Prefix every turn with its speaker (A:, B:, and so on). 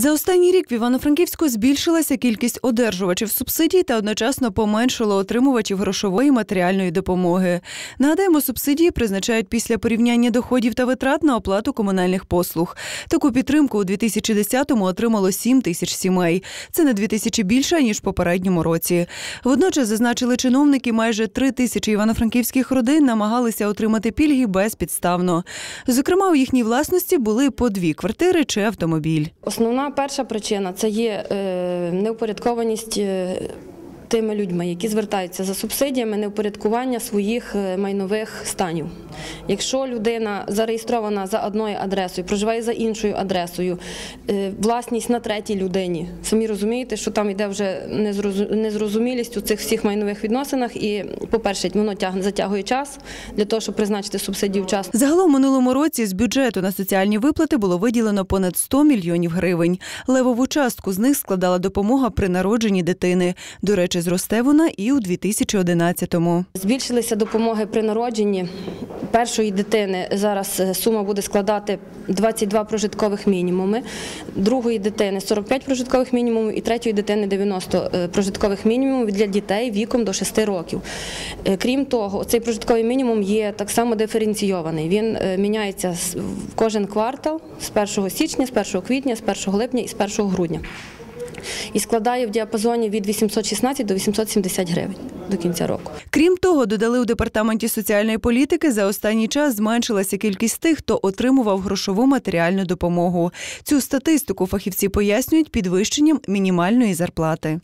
A: За останній рік в Івано-Франківську збільшилася кількість одержувачів субсидій та одночасно поменшило отримувачів грошової матеріальної допомоги. Нагадаємо, субсидії призначають після порівняння доходів та витрат на оплату комунальних послуг. Таку підтримку у 2010-му отримало 7 тисяч сімей. Це на 2 тисячі більше ніж в попередньому році. Водночас зазначили чиновники, майже 3 тисячі івано-франківських родин намагалися отримати пільги безпідставно. Зокрема, у їхній власності були по дві квартири чи автомобіль.
B: Основна перша причина це є е, неупорядкованість. Тими людьми, які звертаються за субсидіями, неупорядкування своїх е, майнових станів. Якщо людина зареєстрована за одною адресою, проживає за іншою адресою, е, власність на третій людині, самі розумієте, що там йде вже незрозу- незрозумілість у цих всіх майнових відносинах. І, по-перше, воно затягує час для того, щоб призначити субсидію вчасно.
A: Загалом минулому році з бюджету на соціальні виплати було виділено понад 100 мільйонів гривень. Левову частку з них складала допомога при народженні дитини. До речі, зросте вона і у 2011-му.
B: Збільшилися допомоги при народженні першої дитини. Зараз е, сума буде складати 22 прожиткових мінімуми, другої дитини 45 прожиткових мінімумів і третьої дитини 90 е, прожиткових мінімумів для дітей віком до 6 років. Е, Крім того, цей прожитковий мінімум є так само диференційований. Він міняється кожен квартал з 1 січня, з 1 квітня, з 1 липня і з 1 грудня. І складає в діапазоні від 816 до 870 гривень до кінця року.
A: Крім того, додали у департаменті соціальної політики за останній час зменшилася кількість тих, хто отримував грошову матеріальну допомогу. Цю статистику фахівці пояснюють підвищенням мінімальної зарплати.